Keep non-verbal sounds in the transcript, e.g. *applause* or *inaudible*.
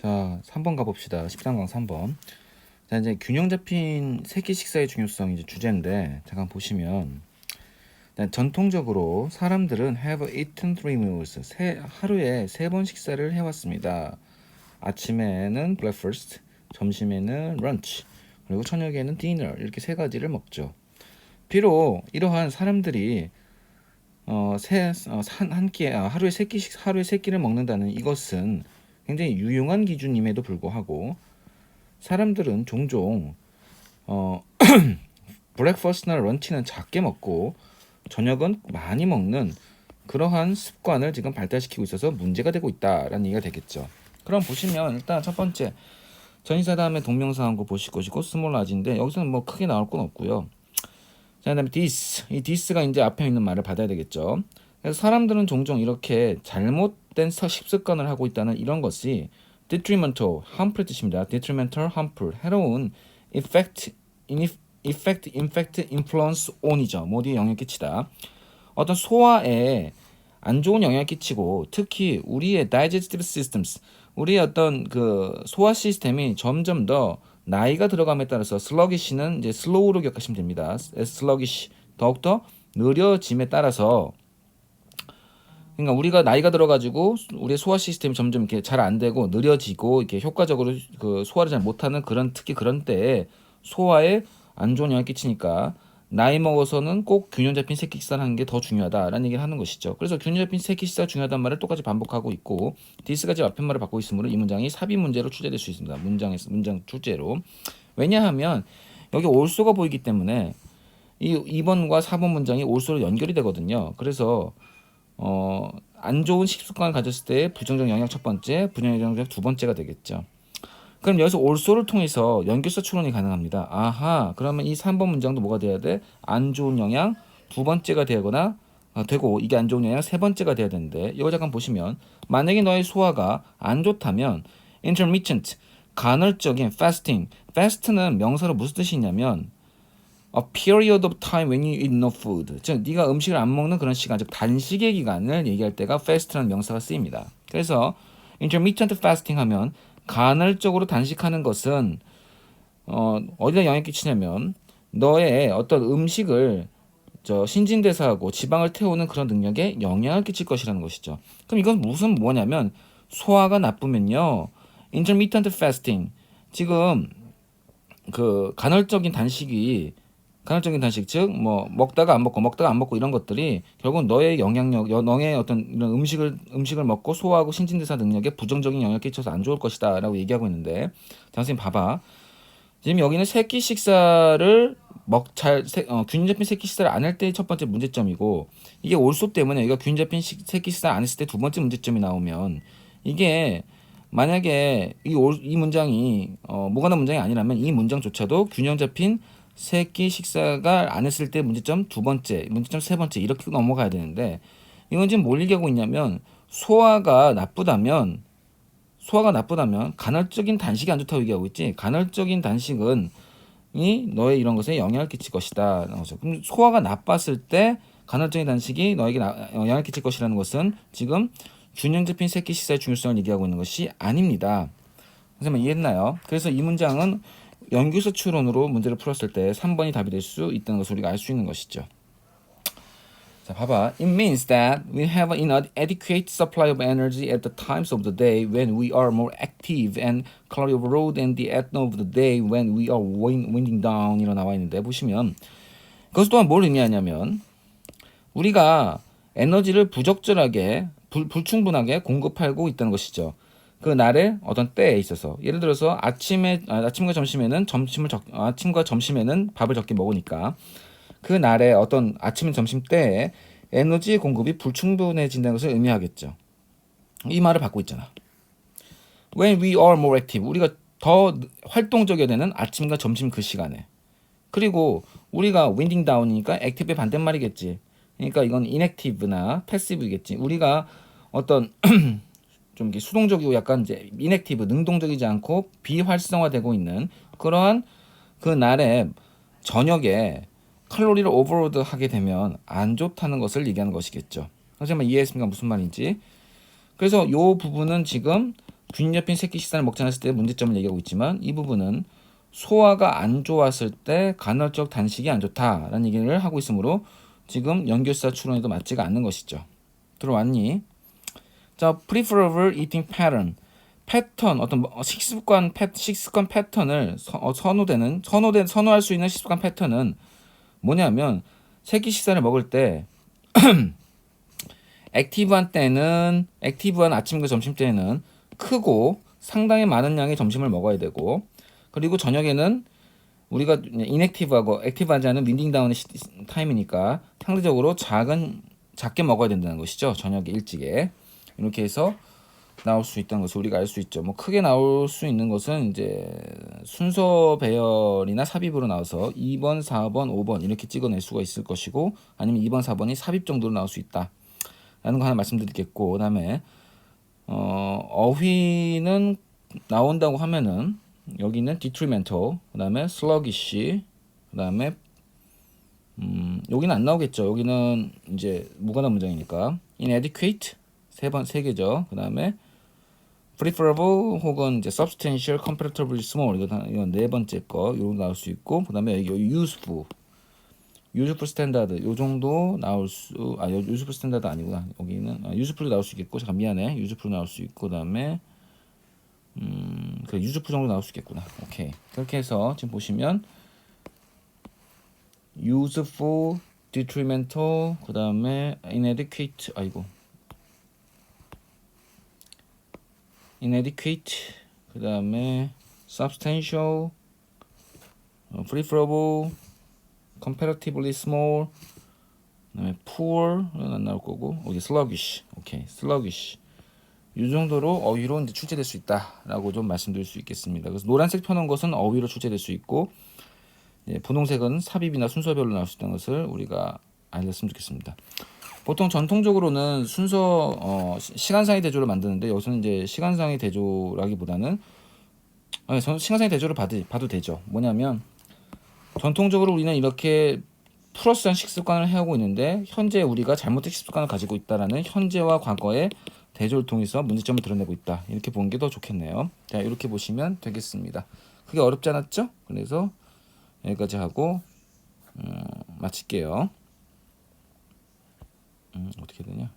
자, 3번 가봅시다. 13강 3번. 자, 이제 균형 잡힌 세끼 식사의 중요성이 이제 주제인데, 잠깐 보시면, 전통적으로 사람들은 have eaten three meals. 세, 하루에 세 번 식사를 해왔습니다. 아침에는 breakfast, 점심에는 lunch, 그리고 저녁에는 dinner. 이렇게 세 가지를 먹죠. 비록 이러한 사람들이 어, 세, 어, 한, 한 끼에, 아, 하루에 세 끼씩, 하루에 세 끼를 먹는다는 이것은 굉장히 유용한 기준임에도 불구하고 사람들은 종종 어, *clears throat* 브렉퍼스트나 런치는 작게 먹고 저녁은 많이 먹는 그러한 습관을 지금 발달시키고 있어서 문제가 되고 있다라는 얘기가 되겠죠. 그럼 보시면 일단 첫 번째 전이사 다음에 동명사 한 거 보실 것이고 스몰 라지인데 여기서는 뭐 크게 나올 건 없고요. 자, 그다음에 this. 이 this가 이제 앞에 있는 말을 받아야 되겠죠. 그래서 사람들은 종종 이렇게 잘못 된 서- 식습관을 하고 있다는 이런 것이 detrimental, harmful 뜻입니다. detrimental, harmful, 해로운 effect, in- effect, infect, influence on이죠. 모두에 영향을 끼치다. 어떤 소화에 안 좋은 영향을 끼치고 특히 우리의 digestive systems, 우리의 어떤 그 소화 시스템이 점점 더 나이가 들어감에 따라서 slugish는 이제 slow로 기억하시면 됩니다. sluggish 더욱더 느려짐에 따라서 그러니까 우리가 나이가 들어가지고 우리의 소화 시스템이 점점 이렇게 잘 안 되고 느려지고 이렇게 효과적으로 그 소화를 잘 못하는 그런 특히 그런 때에 소화에 안 좋은 영향을 끼치니까 나이 먹어서는 꼭 균형 잡힌 새끼 식사를 하는 게 더 중요하다라는 얘기를 하는 것이죠. 그래서 균형 잡힌 새끼 식사 중요하다는 말을 똑같이 반복하고 있고 디스까지 앞에 말을 받고 있으므로 이 문장이 삽입 문제로 출제될 수 있습니다. 문장에서 문장 출제로 왜냐하면 여기 올소가 보이기 때문에 이 2번과 4번 문장이 올소로 연결이 되거든요. 그래서 어, 안 좋은 식습관을 가졌을 때 부정적 영향 첫 번째, 부정적 영향 두 번째가 되겠죠. 그럼 여기서 올소를 통해서 연결사 추론이 가능합니다. 아하, 그러면 이 3번 문장도 뭐가 돼야 돼? 안 좋은 영향 두 번째가 되거나 아, 되고 이게 안 좋은 영향 세 번째가 돼야 되는데 이거 잠깐 보시면 만약에 너의 소화가 안 좋다면 intermittent 간헐적인 fasting fast는 명사로 무슨 뜻이 있냐면 a period of time when you eat no food. 즉 네가 음식을 안 먹는 그런 시간, 즉 단식의 기간을 얘기할 때가 fast라는 명사가 쓰입니다. 그래서 intermittent fasting 하면 간헐적으로 단식하는 것은 어, 어디다 영향을 끼치냐면 너의 어떤 음식을 저 신진대사하고 지방을 태우는 그런 능력에 영향을 끼칠 것이라는 것이죠. 그럼 이건 무슨 뭐냐면 소화가 나쁘면요. intermittent fasting 지금 그 간헐적인 단식이 간헐적인 단식 즉 뭐 먹다가 안 먹고 먹다가 안 먹고 이런 것들이 결국 너의 영향력 여- 너의 어떤 이런 음식을 음식을 먹고 소화하고 신진대사 능력에 부정적인 영향을 끼쳐서 안 좋을 것이다라고 얘기하고 있는데 자 선생님 봐봐. 지금 여기는 새끼 식사를 먹잘 어, 균 잡힌 새끼 식사를 안 할 때 첫 번째 문제점이고 이게 올소 때문에 여기가 균 잡힌 식- 새끼 식사 안 했을 때 두 번째 문제점이 나오면 이게 만약에 이, 올, 이 문장이 어, 무관한 문장이 아니라면 이 문장조차도 균형 잡힌 새끼 식사가 안 했을 때 문제점 두 번째, 문제점 세 번째 이렇게 넘어가야 되는데 이건 지금 뭘 얘기하고 있냐면 소화가 나쁘다면 소화가 나쁘다면 간헐적인 단식이 안 좋다고 얘기하고 있지 간헐적인 단식은 이 너의 이런 것에 영향을 끼칠 것이다. 그럼 소화가 나빴을 때 간헐적인 단식이 너에게 나- 영향을 끼칠 것이라는 것은 지금 균형 잡힌 새끼 식사의 중요성을 얘기하고 있는 것이 아닙니다. 선생님 이해했나요? 그래서 이 문장은 연규서 추론으로 문제를 풀었을 때 3번이 답이 될 수 있다는 것을 우리가 알 수 있는 것이죠. 자, 봐봐. It means that we have an inadequate supply of energy at the times of the day when we are more active and calorie overload and the at of the day when we are wind- winding down 이라 나와 있는데 보시면 그것 또한 뭘 의미하냐면 우리가 에너지를 부적절하게 불, 불충분하게 공급하고 있다는 것이죠. 그 날의 어떤 때에 있어서 예를 들어서 아침에 아, 아침과 점심에는 점심을 적, 아침과 점심에는 밥을 적게 먹으니까 그 날의 어떤 아침 점심 때에 에너지 공급이 불충분해진다는 것을 의미하겠죠. 이 말을 받고 있잖아. When we are more active, 우리가 더 활동적이 되는 아침과 점심 그 시간에. 그리고 우리가 winding down이니까 active의 반대말이겠지. 그러니까 이건 inactive나 passive이겠지. 우리가 어떤 *clears throat* 좀 이렇게 수동적이고 약간 이제 inactive, 능동적이지 않고 비활성화되고 있는 그러한 그 날에 저녁에 칼로리를 오버로드 하게 되면 안 좋다는 것을 얘기하는 것이겠죠. 선생님 이해했습니까? 무슨 말인지. 그래서 요 부분은 지금 균 잡힌 새끼 식사를 먹지 않았을 때 문제점을 얘기하고 있지만 이 부분은 소화가 안 좋았을 때 간헐적 단식이 안 좋다라는 얘기를 하고 있으므로 지금 연결사 추론에도 맞지가 않는 것이죠. 들어왔니? 자, preferable eating pattern. 패턴 어떤 뭐 식습관 패 식습관 패턴을 서, 어, 선호되는 선호된 선호할 수 있는 식습관 패턴은 뭐냐면 새끼 식사를 먹을 때 *clears throat* 액티브한 때는 액티브한 아침과 점심 때는 크고 상당히 많은 양의 점심을 먹어야 되고 그리고 저녁에는 우리가 인액티브하고 액티브하지 않은 윈딩 다운의 시- 타임이니까 상대적으로 작은 작게 먹어야 된다는 것이죠 저녁에 일찍에 이렇게 해서 나올 수 있다는 것을 우리가 알 수 있죠. 뭐 크게 나올 수 있는 것은 이제 순서 배열이나 삽입으로 나와서 2번, 4번, 5번 이렇게 찍어낼 수가 있을 것이고 아니면 2번, 4번이 삽입 정도로 나올 수 있다. 라는 거 하나 말씀드리겠고 그다음에 어, 어휘는 나온다고 하면은 여기는 detrimental, 그다음에 sluggish, 그다음에 음, 여기는 안 나오겠죠. 여기는 이제 무관한 문장이니까 inadequate 세 번 세 개죠. 그 다음에 preferable 혹은 이제 substantial, comparatively small 다- 이건 네 번째 거 이거 나올 수 있고 그 다음에 여기 useful, useful standard 요 정도 나올 수아 useful standard 아니구나 여기는 아, useful 나올 수 있겠고 잠깐 미안해 useful 나올 수 있고 그 다음에 음 그래 useful 정도 나올 수 있겠구나 오케이 그렇게 해서 지금 보시면 useful, detrimental 그 다음에 inadequate 아이고 inadequate 그 다음에 substantial 어, preferable comparatively small 그 다음에 poor는 안 나올 거고 여기 sluggish 오케이 sluggish 이 정도로 어휘로 이제 출제될 수 있다라고 좀 말씀드릴 수 있겠습니다. 그래서 노란색 펴놓은 것은 어휘로 출제될 수 있고 예, 분홍색은 삽입이나 순서별로 나올 수 있다는 것을 우리가 알렸으면 좋겠습니다. 보통 전통적으로는 순서 어, 시- 시간 상의 대조를 만드는데 여기서는 이제 시간 상의 대조라기보다는 아니, 저는 시간 상의 대조를 봐도, 봐도 되죠. 뭐냐면 전통적으로 우리는 이렇게 플러스한 식습관을 해오고 있는데 현재 우리가 잘못된 식습관을 가지고 있다라는 현재와 과거의 대조를 통해서 문제점을 드러내고 있다. 이렇게 보는 게 더 좋겠네요. 자, 이렇게 보시면 되겠습니다. 그게 어렵지 않았죠? 그래서 여기까지 하고 음, 마칠게요. 음, 어떻게 되냐?